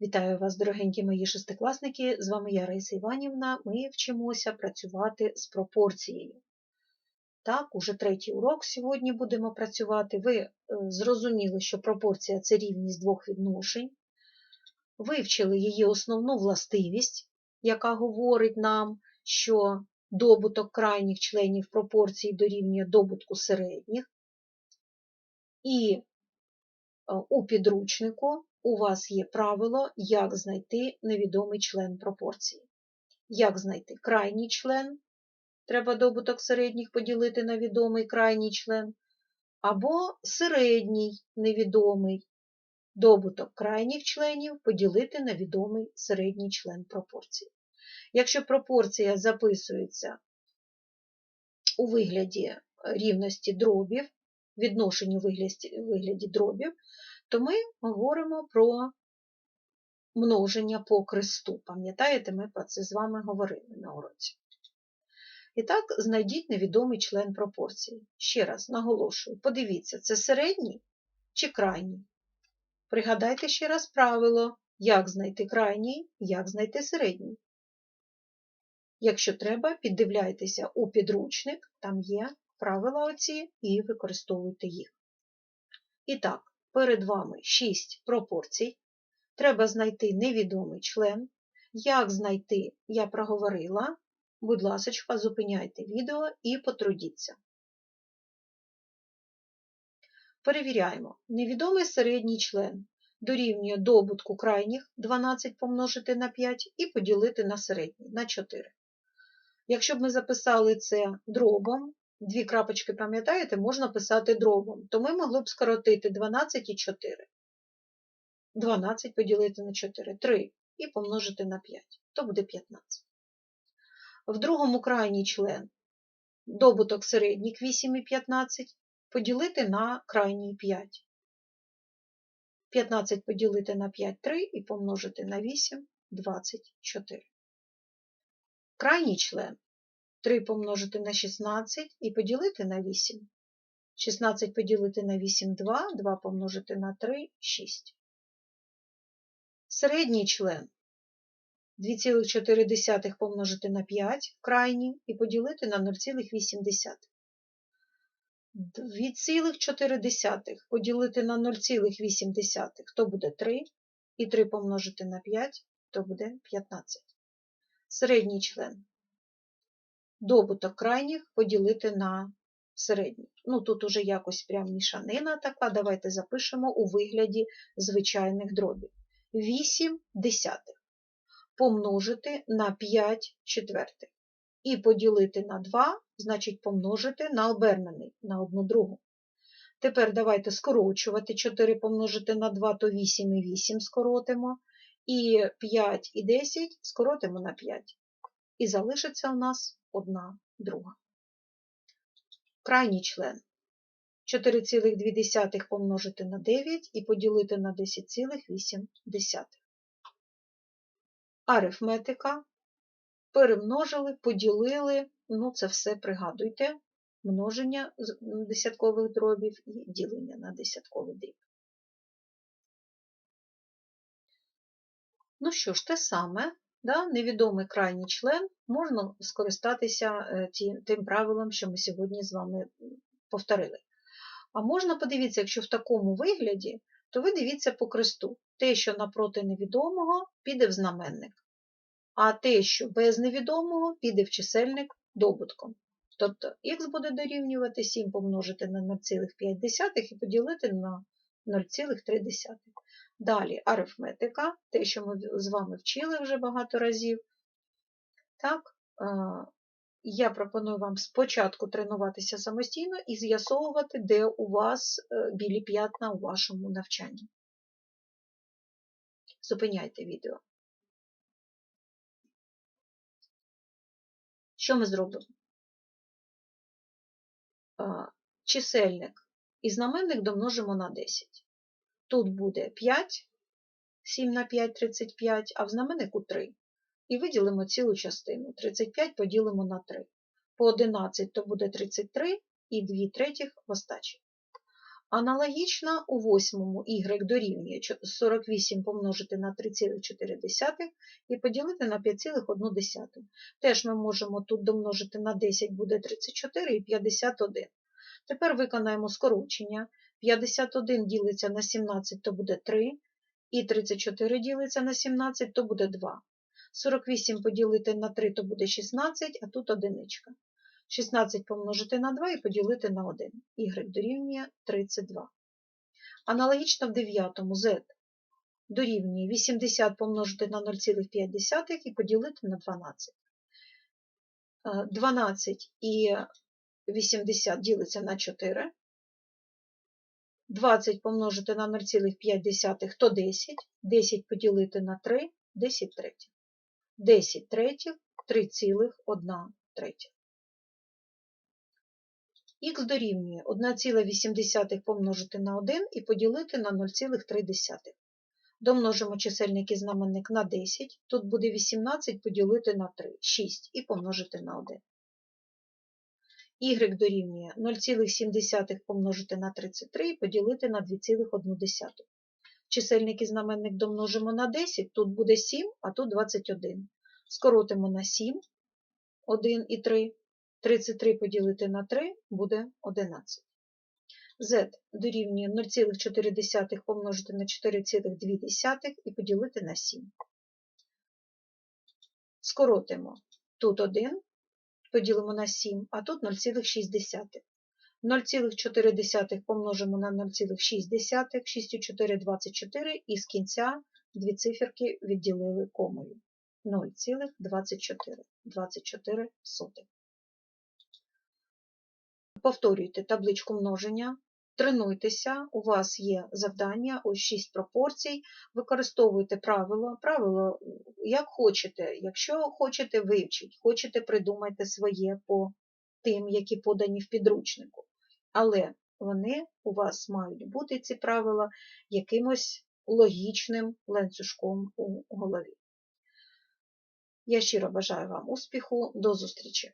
Вітаю вас, дорогенькі мої шестикласники! З вами я, Раїса Іванівна. Ми вчимося працювати з пропорцією. Так, уже третій урок сьогодні будемо працювати. Ви е, зрозуміли, що пропорція це рівність двох відношень. Вивчили її основну властивість, яка говорить нам, що добуток крайніх членів пропорції дорівнює добутку середніх. І е, у підручнику у вас є правило, як знайти невідомий член пропорції. Як знайти крайній член, треба добуток середніх поділити на відомий крайній член, або середній невідомий добуток крайніх членів поділити на відомий середній член пропорції. Якщо пропорція записується у вигляді рівності дробів, відношенню у вигляді дробів, то ми говоримо про множення по кресту. Пам'ятаєте, ми про це з вами говорили на уроці. І так, знайдіть невідомий член пропорції. Ще раз наголошую, подивіться, це середній чи крайній. Пригадайте ще раз правило, як знайти крайній, як знайти середній. Якщо треба, піддивляйтеся у підручник, там є правила оці, і використовуйте їх. І так, перед вами 6 пропорцій. Треба знайти невідомий член. Як знайти, я проговорила. Будь ласка, зупиняйте відео і потрудіться. Перевіряємо. Невідомий середній член дорівнює добутку крайніх 12 помножити на 5 і поділити на середній на 4. Якщо б ми записали це дробом, дві крапочки, пам'ятаєте, можна писати дробом, то ми могли б скоротити 12 і 4. 12 поділити на 4, 3 і помножити на 5, то буде 15. В другому крайній член добуток середніх 8 і 15 поділити на крайній 5. 15 поділити на 5 3 і помножити на 8 24. Крайній член 3 помножити на 16 і поділити на 8. 16 поділити на 8 2, 2 помножити на 3 6. Середній член 2,4 помножити на 5 крайній і поділити на 0,8. 2,4 поділити на 0,8 то буде 3, і 3 помножити на 5 то буде 15. Середній член. Добуток крайніх поділити на середній. Ну, тут уже якось прям мішанина така. Давайте запишемо у вигляді звичайних дробів. 8 десятих помножити на 5 четвертих. І поділити на 2, значить помножити на обернений, на одну другу. Тепер давайте скорочувати 4 помножити на 2, то 8 і 8 скоротимо. І 5 і 10 скоротимо на 5. І залишиться у нас одна друга. Крайній член 4,2 помножити на 9 і поділити на 10,8. Арифметика. Перемножили, поділили, ну це все пригадуйте, множення десяткових дробів і ділення на десятковий дріб. Ну що ж, те саме, да, невідомий крайній член, можна скористатися е, тим правилом, що ми сьогодні з вами повторили. А можна подивитися, якщо в такому вигляді, то ви дивіться по кресту. Те, що напроти невідомого, піде в знаменник, а те, що без невідомого, піде в чисельник добутком. Тобто х буде дорівнювати 7 помножити на 0,5 і поділити на 0,3. Далі арифметика, те, що ми з вами вчили вже багато разів. Так, я пропоную вам спочатку тренуватися самостійно і з'ясовувати, де у вас е, білі п'ятна у вашому навчанні. Зупиняйте відео. Що ми зробимо? Чисельник і знаменник домножимо на 10. Тут буде 5, 7 на 5 35, а в знаменнику 3 і виділимо цілу частину. 35 поділимо на 3. По 11 то буде 33 і 2 третіх в. Аналогічно у восьмому y дорівнює 48 помножити на 3,4 і поділити на 5,1. Теж ми можемо тут домножити на 10 буде 34 і 51. Тепер виконаємо скорочення. 51 ділиться на 17, то буде 3, і 34 ділиться на 17, то буде 2. 48 поділити на 3, то буде 16, а тут одиничка. 16 помножити на 2 і поділити на 1. Y дорівнює 32. Аналогічно в 9 z дорівнює 80 помножити на 0,5 і поділити на 12. 12 і 80 ділиться на 4. 20 помножити на 0,5 то 10. 10 поділити на 3 10 третіх. 10 третіх 3,1 третя. Х дорівнює 1,8 помножити на 1 і поділити на 0,3. Домножимо чисельник і знаменник на 10, тут буде 18 поділити на 3, 6 і помножити на 1. Y дорівнює 0,7 помножити на 33 і поділити на 2,1. Чисельник і знаменник домножимо на 10, тут буде 7, а тут 21. Скоротимо на 7, 1 і 3. 33 поділити на 3 буде 11. Z дорівнює 0,4 помножити на 4,2 і поділити на 7. Скоротимо тут 1, поділимо на 7, а тут 0,6. 0,4 помножимо на 0,6, 6 4 – 24, і з кінця дві циферки відділили комою. 0,24 24 сотих. Повторюйте табличку множення, тренуйтеся, у вас є завдання, ось 6 пропорцій, використовуйте правило, правило як хочете. Якщо хочете, вивчіть, хочете, придумайте своє по тим, які подані в підручнику. Але вони у вас мають бути, ці правила, якимось логічним ланцюжком у голові. Я щиро бажаю вам успіху, до зустрічі!